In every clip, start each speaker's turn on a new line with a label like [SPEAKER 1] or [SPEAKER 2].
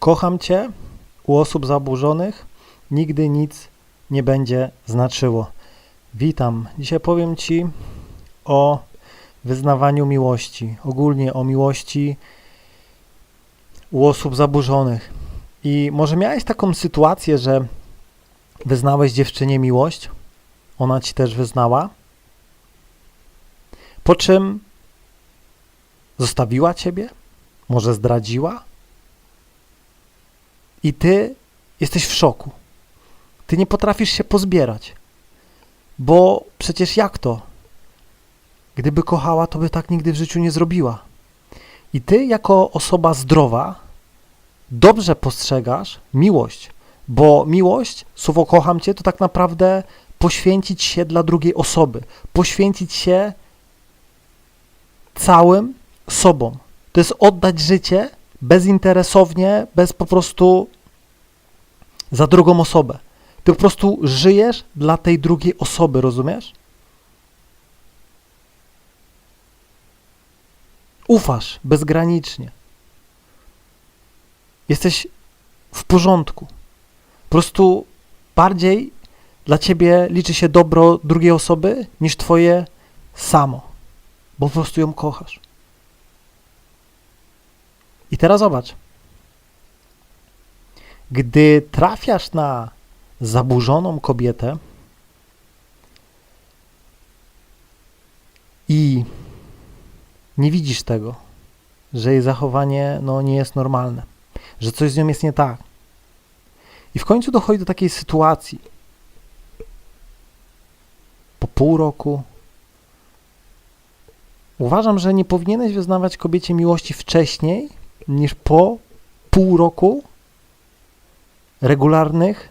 [SPEAKER 1] Kocham Cię u osób zaburzonych nigdy nic nie będzie znaczyło. Witam. Dzisiaj powiem Ci o wyznawaniu miłości, ogólnie o miłości u osób zaburzonych. I może miałeś taką sytuację, że wyznałeś dziewczynie miłość, ona ci też wyznała, po czym zostawiła ciebie, może zdradziła, i ty jesteś w szoku. Ty nie potrafisz się pozbierać, bo przecież jak to? Gdyby kochała, to by tak nigdy w życiu nie zrobiła. I ty, jako osoba zdrowa, dobrze postrzegasz miłość, bo miłość, słowo kocham cię, to tak naprawdę poświęcić się dla drugiej osoby, poświęcić się całym sobą. To jest oddać życie bezinteresownie, bez po prostu za drugą osobę. Ty po prostu żyjesz dla tej drugiej osoby, rozumiesz? Ufasz bezgranicznie. Jesteś w porządku. Po prostu bardziej dla ciebie liczy się dobro drugiej osoby niż twoje samo, bo po prostu ją kochasz. I teraz zobacz. Gdy trafiasz na zaburzoną kobietę i nie widzisz tego, że jej zachowanie no, nie jest normalne, że coś z nią jest nie tak. I w końcu dochodzi do takiej sytuacji. Po pół roku. Uważam, że nie powinieneś wyznawać kobiecie miłości wcześniej niż po pół roku regularnych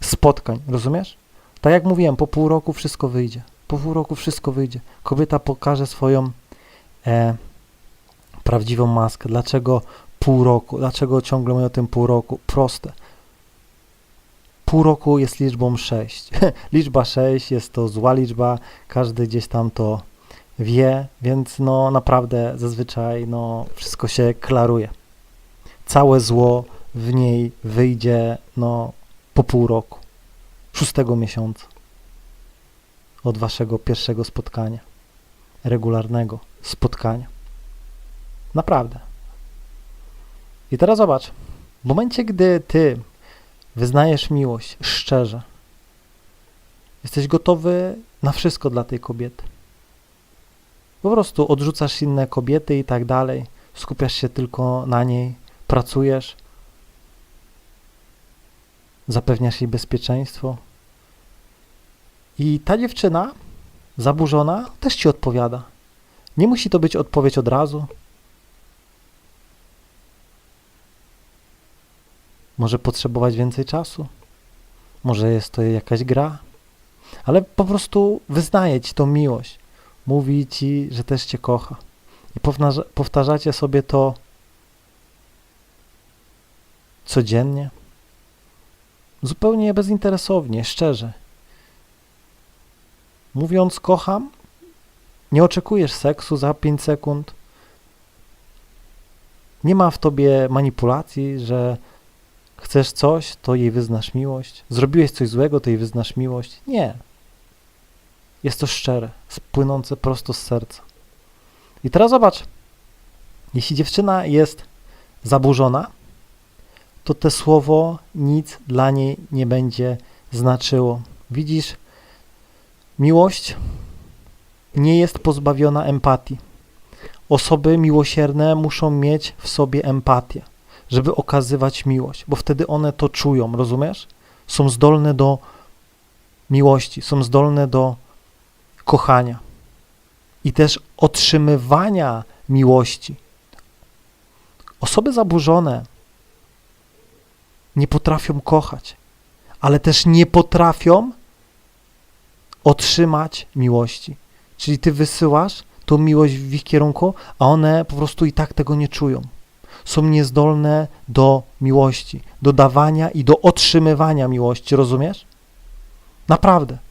[SPEAKER 1] spotkań. Rozumiesz? Tak jak mówiłem, po pół roku wszystko wyjdzie. Po pół roku wszystko wyjdzie. Kobieta pokaże swoją e, prawdziwą maskę. Dlaczego pół roku? Dlaczego ciągle mówię o tym pół roku? Proste. Pół roku jest liczbą 6. Liczba 6 jest to zła liczba, każdy gdzieś tam to wie, więc no naprawdę zazwyczaj no wszystko się klaruje. Całe zło w niej wyjdzie no po pół roku, szóstego miesiąca od waszego pierwszego spotkania, regularnego spotkania. Naprawdę. I teraz zobacz, w momencie, gdy ty wyznajesz miłość szczerze, jesteś gotowy na wszystko dla tej kobiety. Po prostu odrzucasz inne kobiety i tak dalej, skupiasz się tylko na niej, pracujesz, zapewniasz jej bezpieczeństwo. I ta dziewczyna zaburzona też ci odpowiada. Nie musi to być odpowiedź od razu. Może potrzebować więcej czasu. Może jest to jakaś gra. Ale po prostu wyznaje ci tą miłość. Mówi ci, że też cię kocha. I powtarza, powtarzacie sobie to codziennie. Zupełnie bezinteresownie, szczerze. Mówiąc kocham, nie oczekujesz seksu za 5 sekund. Nie ma w tobie manipulacji, że chcesz coś, to jej wyznasz miłość. Zrobiłeś coś złego, to jej wyznasz miłość. Nie. Jest to szczere, spłynące prosto z serca. I teraz zobacz, jeśli dziewczyna jest zaburzona, to te słowo nic dla niej nie będzie znaczyło. Widzisz, miłość nie jest pozbawiona empatii. Osoby miłosierne muszą mieć w sobie empatię, żeby okazywać miłość, bo wtedy one to czują, rozumiesz? Są zdolne do miłości, są zdolne do kochania i też otrzymywania miłości. Osoby zaburzone nie potrafią kochać, ale też nie potrafią otrzymać miłości. Czyli ty wysyłasz tą miłość w ich kierunku, a one po prostu i tak tego nie czują. Są niezdolne do miłości, do dawania i do otrzymywania miłości, rozumiesz? Naprawdę.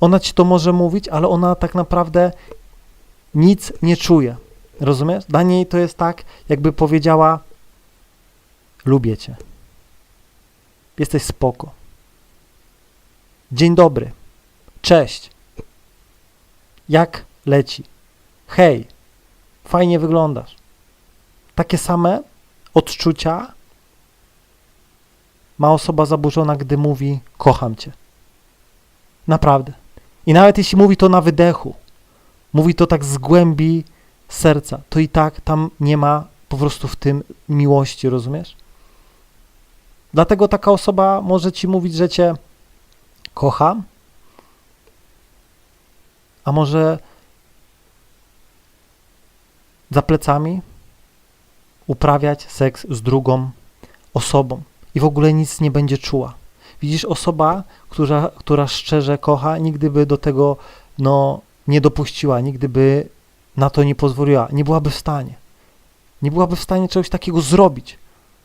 [SPEAKER 1] Ona ci to może mówić, ale ona tak naprawdę nic nie czuje. Rozumiesz? Dla niej to jest tak, jakby powiedziała: Lubię cię. Jesteś spoko. Dzień dobry. Cześć. Jak leci? Hej, fajnie wyglądasz. Takie same odczucia ma osoba zaburzona, gdy mówi kocham cię. Naprawdę. I nawet jeśli mówi to na wydechu, mówi to tak z głębi serca, to i tak tam nie ma po prostu w tym miłości, rozumiesz? Dlatego taka osoba może ci mówić, że cię kocha, a może za plecami uprawiać seks z drugą osobą i w ogóle nic nie będzie czuła. Widzisz, osoba, która, która szczerze kocha, nigdy by do tego no, nie dopuściła, nigdy by na to nie pozwoliła, nie byłaby w stanie. Nie byłaby w stanie czegoś takiego zrobić,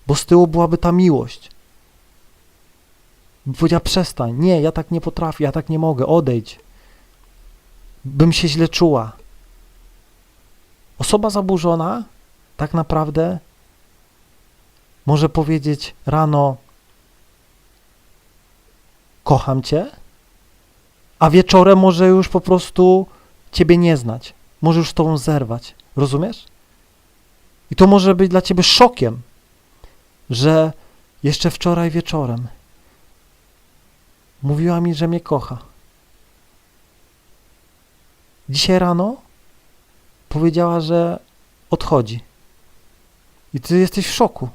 [SPEAKER 1] bo z tyłu byłaby ta miłość. Powiedziała, przestań, nie, ja tak nie potrafię, ja tak nie mogę, odejdź. Bym się źle czuła. Osoba zaburzona tak naprawdę może powiedzieć rano kocham cię, a wieczorem może już po prostu ciebie nie znać. Może już z tobą zerwać. Rozumiesz? I to może być dla ciebie szokiem, że jeszcze wczoraj wieczorem mówiła mi, że mnie kocha. Dzisiaj rano powiedziała, że odchodzi. I ty jesteś w szoku.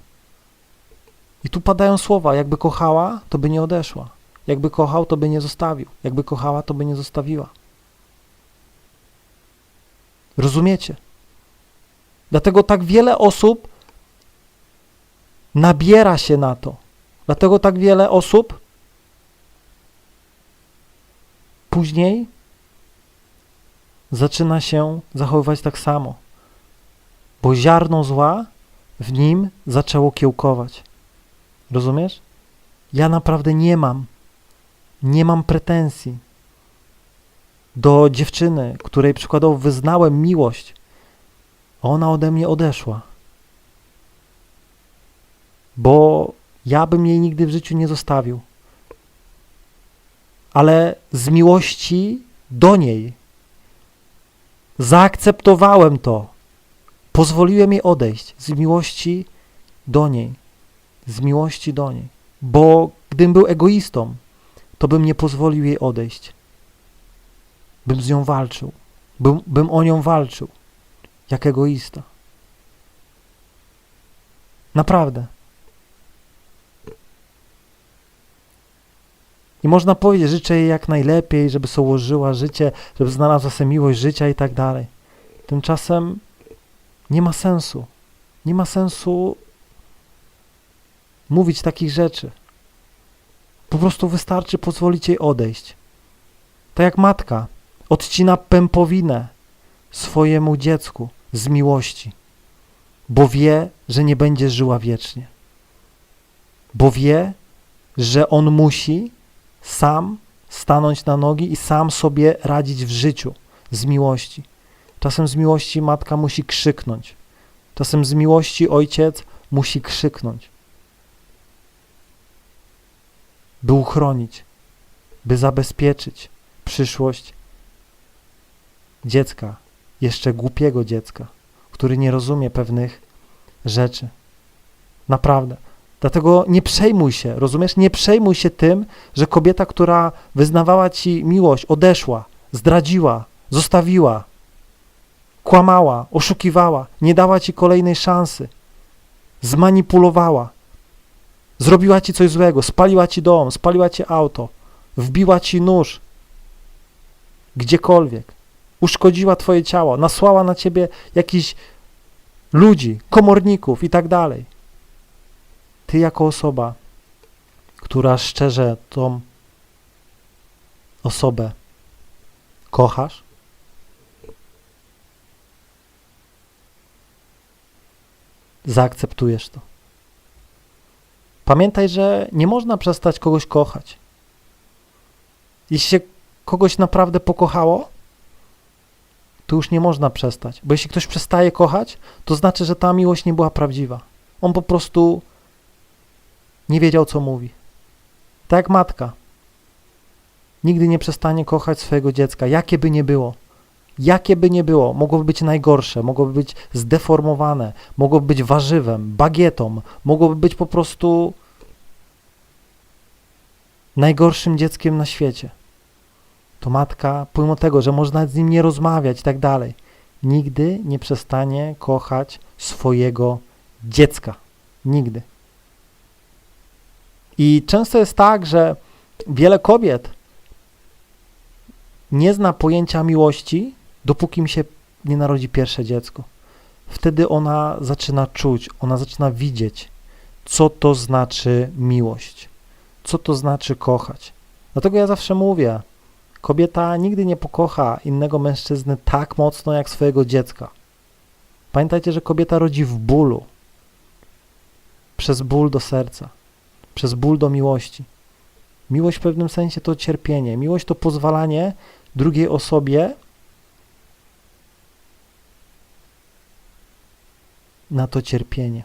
[SPEAKER 1] I tu padają słowa, jakby kochała, to by nie odeszła. Jakby kochał, to by nie zostawił. Jakby kochała, to by nie zostawiła. Rozumiecie? Dlatego tak wiele osób nabiera się na to. Dlatego tak wiele osób później zaczyna się zachowywać tak samo, bo ziarno zła w nim zaczęło kiełkować. Rozumiesz? Ja naprawdę nie mam, nie mam pretensji do dziewczyny, której przykładowo wyznałem miłość, ona ode mnie odeszła. Bo ja bym jej nigdy w życiu nie zostawił. Ale z miłości do niej zaakceptowałem to. Pozwoliłem jej odejść z miłości do niej. Z miłości do niej. Bo gdybym był egoistą, to bym nie pozwolił jej odejść. Bym z nią walczył. Bym, bym o nią walczył. Jak egoista. Naprawdę. I można powiedzieć, życzę jej jak najlepiej, żeby sobie ułożyła życie, żeby znalazła sobie miłość życia i tak dalej. Tymczasem nie ma sensu. Nie ma sensu mówić takich rzeczy. Po prostu wystarczy pozwolić jej odejść. Tak jak matka odcina pępowinę swojemu dziecku z miłości, bo wie, że nie będzie żyła wiecznie. Bo wie, że on musi sam stanąć na nogi i sam sobie radzić w życiu z miłości. Czasem z miłości matka musi krzyknąć. Czasem z miłości ojciec musi krzyknąć. By uchronić, by zabezpieczyć przyszłość dziecka, jeszcze głupiego dziecka, który nie rozumie pewnych rzeczy. Naprawdę. Dlatego nie przejmuj się, rozumiesz? Nie przejmuj się tym, że kobieta, która wyznawała ci miłość, odeszła, zdradziła, zostawiła, kłamała, oszukiwała, nie dała ci kolejnej szansy, zmanipulowała, zrobiła ci coś złego, spaliła ci dom, spaliła ci auto, wbiła ci nóż, gdziekolwiek, uszkodziła twoje ciało, nasłała na ciebie jakichś ludzi, komorników i tak dalej. Ty jako osoba, która szczerze tą osobę kochasz, zaakceptujesz to. Pamiętaj, że nie można przestać kogoś kochać. Jeśli się kogoś naprawdę pokochało, to już nie można przestać. Bo jeśli ktoś przestaje kochać, to znaczy, że ta miłość nie była prawdziwa. On po prostu nie wiedział, co mówi. Tak jak matka. Nigdy nie przestanie kochać swojego dziecka, jakie by nie było. Jakie by nie było, mogłoby być najgorsze, mogłoby być zdeformowane, mogłoby być warzywem, bagietą, mogłoby być po prostu najgorszym dzieckiem na świecie. To matka, pomimo tego, że można z nim nie rozmawiać i tak dalej, nigdy nie przestanie kochać swojego dziecka. Nigdy. I często jest tak, że wiele kobiet nie zna pojęcia miłości, dopóki mi się nie narodzi pierwsze dziecko. Wtedy ona zaczyna czuć, ona zaczyna widzieć, co to znaczy miłość, co to znaczy kochać. Dlatego ja zawsze mówię, kobieta nigdy nie pokocha innego mężczyzny tak mocno jak swojego dziecka. Pamiętajcie, że kobieta rodzi w bólu, przez ból do serca, przez ból do miłości. Miłość w pewnym sensie to cierpienie. Miłość to pozwalanie drugiej osobie na to cierpienie.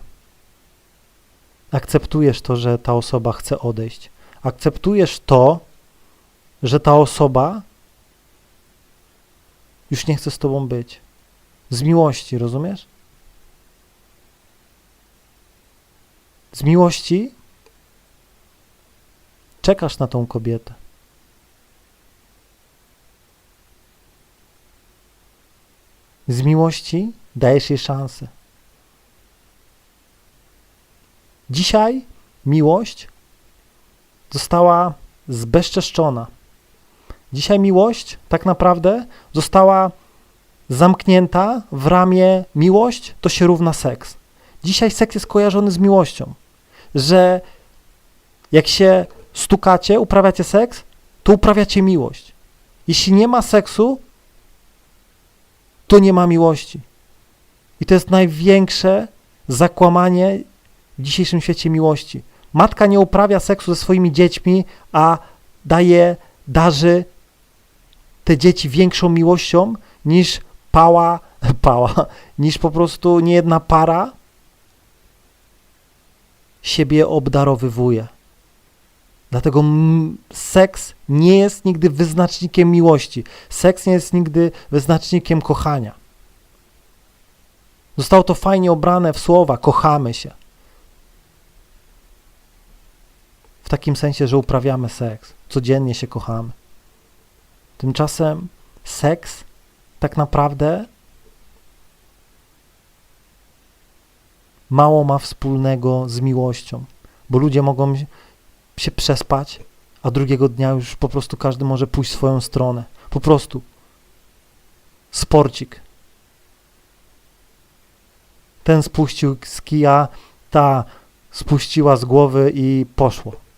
[SPEAKER 1] Akceptujesz to, że ta osoba chce odejść. Akceptujesz to, że ta osoba już nie chce z tobą być. Z miłości, rozumiesz? Z miłości czekasz na tą kobietę. Z miłości dajesz jej szansę. Dzisiaj miłość została zbezczeszczona. Dzisiaj miłość tak naprawdę została zamknięta w ramię miłość to się równa seks. Dzisiaj seks jest kojarzony z miłością, że jak się stukacie, uprawiacie seks, to uprawiacie miłość. Jeśli nie ma seksu, to nie ma miłości. I to jest największe zakłamanie w dzisiejszym świecie miłości. Matka nie uprawia seksu ze swoimi dziećmi, a daje, darzy te dzieci większą miłością niż pała, pała, niż po prostu niejedna para siebie obdarowywuje. Dlatego seks nie jest nigdy wyznacznikiem miłości. Seks nie jest nigdy wyznacznikiem kochania. Zostało to fajnie obrane w słowa kochamy się. W takim sensie, że uprawiamy seks, codziennie się kochamy. Tymczasem seks tak naprawdę mało ma wspólnego z miłością, bo ludzie mogą się przespać, a drugiego dnia już po prostu każdy może pójść swoją stronę. Po prostu. Sporcik. Ten spuścił z kija, ta spuściła z głowy i poszło.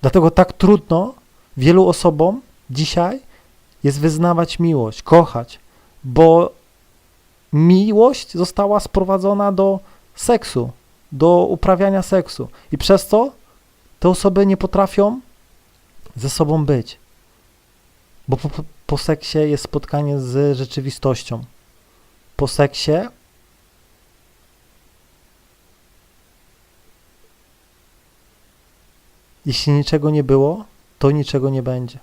[SPEAKER 1] Dlatego tak trudno wielu osobom dzisiaj jest wyznawać miłość, kochać, bo miłość została sprowadzona do seksu, do uprawiania seksu. I przez to te osoby nie potrafią ze sobą być. Bo po, po seksie jest spotkanie z rzeczywistością. Po seksie jeśli niczego nie było, to niczego nie będzie.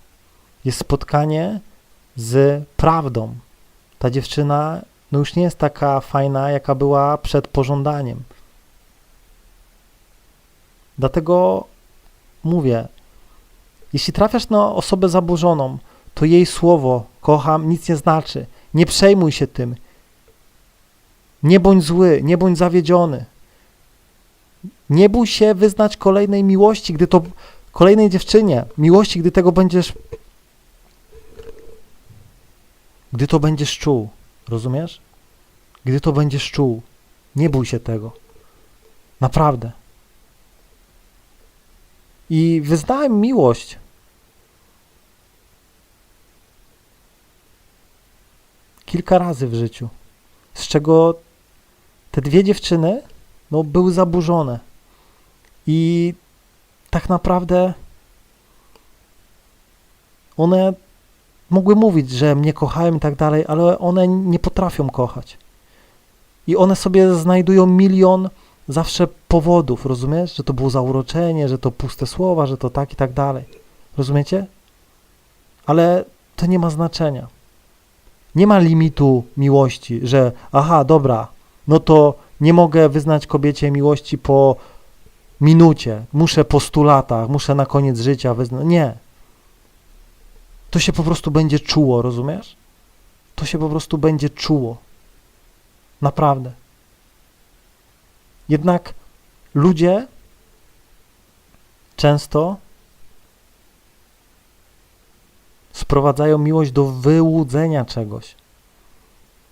[SPEAKER 1] Jest spotkanie z prawdą. Ta dziewczyna no już nie jest taka fajna, jaka była przed pożądaniem. Dlatego mówię, jeśli trafiasz na osobę zaburzoną, to jej słowo kocham nic nie znaczy. Nie przejmuj się tym. Nie bądź zły, nie bądź zawiedziony. Nie bój się wyznać kolejnej miłości, gdy to kolejnej dziewczynie, miłości, gdy tego będziesz gdy to będziesz czuł. Rozumiesz? Gdy to będziesz czuł, nie bój się tego. Naprawdę. I wyznałem miłość. Kilka razy w życiu. Z czego te dwie dziewczyny no, były zaburzone. I tak naprawdę one mogły mówić, że mnie kochają i tak dalej, ale one nie potrafią kochać. I one sobie znajdują milion zawsze powodów, rozumiesz? Że to było zauroczenie, że to puste słowa, że to tak i tak dalej. Rozumiecie? Ale to nie ma znaczenia. Nie ma limitu miłości, że aha, dobra, no to nie mogę wyznać kobiecie miłości po minucie, muszę po stu latach, muszę na koniec życia wyznać. Nie. To się po prostu będzie czuło, rozumiesz? To się po prostu będzie czuło. Naprawdę. Jednak ludzie często sprowadzają miłość do wyłudzenia czegoś.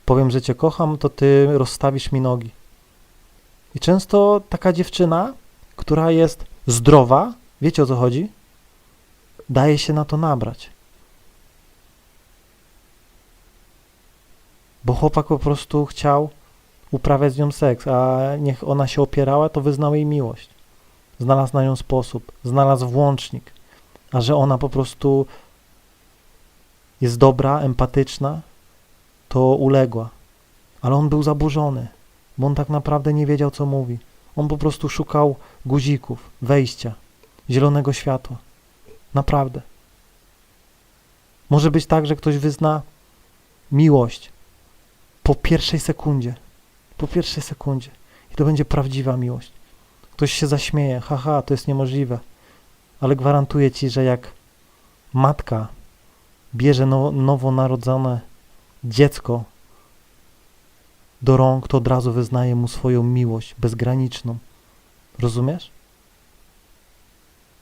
[SPEAKER 1] Powiem, że cię kocham, to ty rozstawisz mi nogi. I często taka dziewczyna, która jest zdrowa, wiecie o co chodzi? Daje się na to nabrać. Bo chłopak po prostu chciał uprawiać z nią seks, a niech ona się opierała, to wyznał jej miłość. Znalazł na nią sposób, znalazł włącznik, a że ona po prostu jest dobra, empatyczna, to uległa. Ale on był zaburzony, bo on tak naprawdę nie wiedział, co mówi. On po prostu szukał guzików, wejścia, zielonego światła. Naprawdę. Może być tak, że ktoś wyzna miłość po pierwszej sekundzie. Po pierwszej sekundzie. I to będzie prawdziwa miłość. Ktoś się zaśmieje, haha, to jest niemożliwe. Ale gwarantuję ci, że jak matka bierze no, nowonarodzone dziecko do rąk, to od razu wyznaje mu swoją miłość bezgraniczną. Rozumiesz?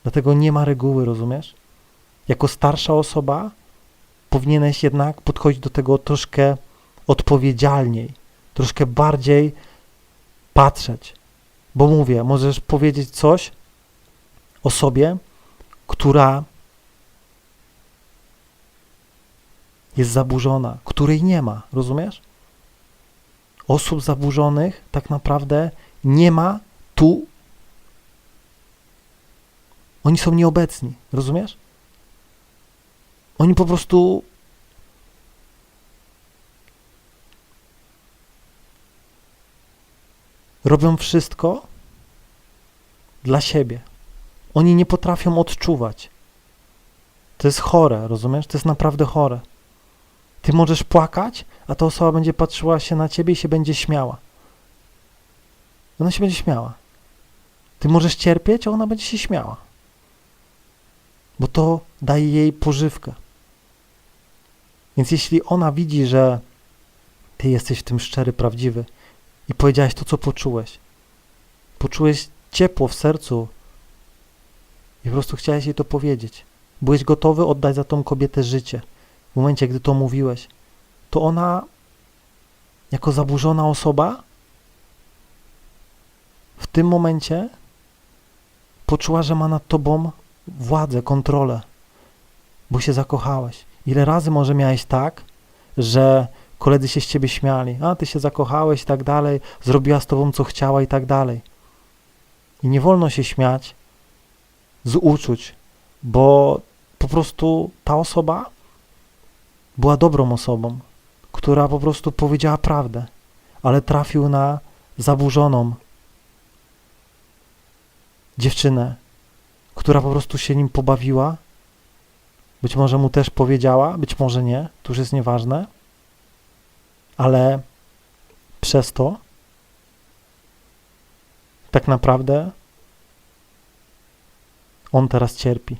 [SPEAKER 1] Dlatego nie ma reguły, rozumiesz? Jako starsza osoba powinieneś jednak podchodzić do tego troszkę odpowiedzialniej, troszkę bardziej patrzeć. Bo mówię, możesz powiedzieć coś o sobie, która jest zaburzona, której nie ma, rozumiesz? Osób zaburzonych tak naprawdę nie ma tu. Oni są nieobecni, rozumiesz? Oni po prostu robią wszystko dla siebie. Oni nie potrafią odczuwać. To jest chore, rozumiesz? To jest naprawdę chore. Ty możesz płakać, a ta osoba będzie patrzyła się na ciebie i się będzie śmiała. Ona się będzie śmiała. Ty możesz cierpieć, a ona będzie się śmiała. Bo to daje jej pożywkę. Więc jeśli ona widzi, że ty jesteś w tym szczery, prawdziwy i powiedziałeś to, co poczułeś, poczułeś ciepło w sercu i po prostu chciałeś jej to powiedzieć. Byłeś gotowy oddać za tą kobietę życie w momencie, gdy to mówiłeś, to ona jako zaburzona osoba w tym momencie poczuła, że ma nad tobą władzę, kontrolę, bo się zakochałeś. Ile razy może miałeś tak, że koledzy się z ciebie śmiali, a ty się zakochałeś i tak dalej, zrobiła z tobą co chciała i tak dalej. I nie wolno się śmiać z uczuć, bo po prostu ta osoba była dobrą osobą, która po prostu powiedziała prawdę, ale trafił na zaburzoną dziewczynę, która po prostu się nim pobawiła. Być może mu też powiedziała, być może nie, to już jest nieważne, ale przez to tak naprawdę on teraz cierpi.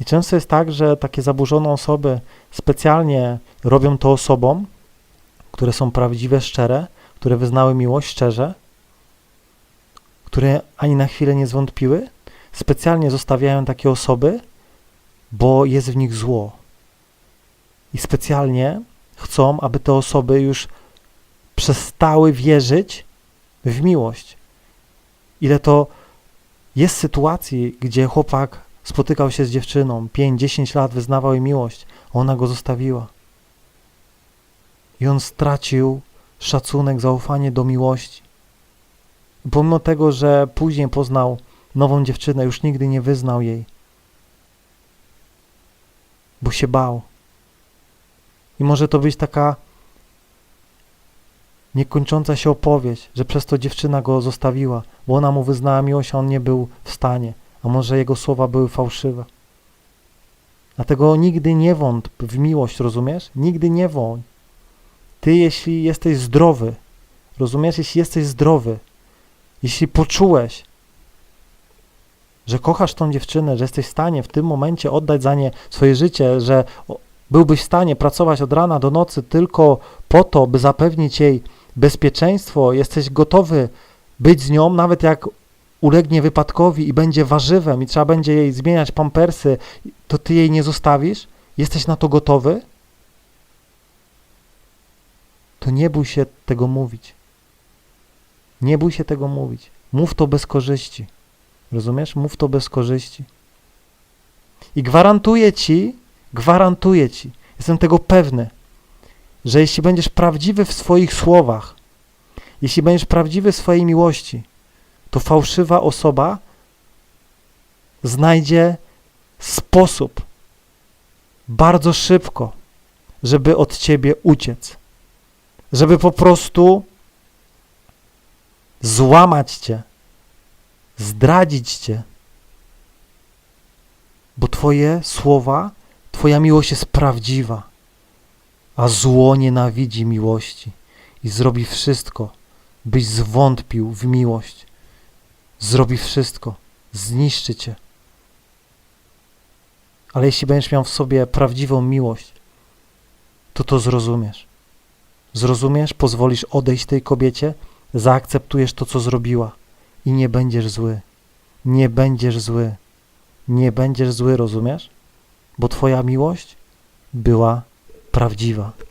[SPEAKER 1] I często jest tak, że takie zaburzone osoby specjalnie robią to osobom, które są prawdziwe, szczere, które wyznały miłość szczerze, które ani na chwilę nie zwątpiły, specjalnie zostawiają takie osoby, bo jest w nich zło. I specjalnie chcą, aby te osoby już przestały wierzyć w miłość. Ile to jest sytuacji, gdzie chłopak spotykał się z dziewczyną, 5-10 lat wyznawał jej miłość, ona go zostawiła. I on stracił szacunek, zaufanie do miłości. Pomimo tego, że później poznał nową dziewczynę, już nigdy nie wyznał jej. bo się bał. I może to być taka niekończąca się opowieść, że przez to dziewczyna go zostawiła, bo ona mu wyznała miłość, a on nie był w stanie, a może jego słowa były fałszywe. Dlatego nigdy nie wątp w miłość, rozumiesz? Nigdy nie woń. Ty, jeśli jesteś zdrowy, rozumiesz? Jeśli jesteś zdrowy, jeśli poczułeś, że kochasz tą dziewczynę, że jesteś w stanie w tym momencie oddać za nie swoje życie, że byłbyś w stanie pracować od rana do nocy tylko po to, by zapewnić jej bezpieczeństwo, jesteś gotowy być z nią, nawet jak ulegnie wypadkowi i będzie warzywem i trzeba będzie jej zmieniać pampersy, to ty jej nie zostawisz? Jesteś na to gotowy? To nie bój się tego mówić. Nie bój się tego mówić. Mów to bez korzyści. Rozumiesz? Mów to bez korzyści. I gwarantuję ci, gwarantuję ci, jestem tego pewny, że jeśli będziesz prawdziwy w swoich słowach, jeśli będziesz prawdziwy w swojej miłości, to fałszywa osoba znajdzie sposób bardzo szybko, żeby od ciebie uciec, żeby po prostu złamać cię, zdradzić cię, bo Twoje słowa, Twoja miłość jest prawdziwa, a zło nienawidzi miłości i zrobi wszystko, byś zwątpił w miłość. Zrobi wszystko, zniszczy cię. Ale jeśli będziesz miał w sobie prawdziwą miłość, to to zrozumiesz. Zrozumiesz, pozwolisz odejść tej kobiecie, zaakceptujesz to, co zrobiła i nie będziesz zły. Nie będziesz zły. Nie będziesz zły, rozumiesz? Bo Twoja miłość była prawdziwa.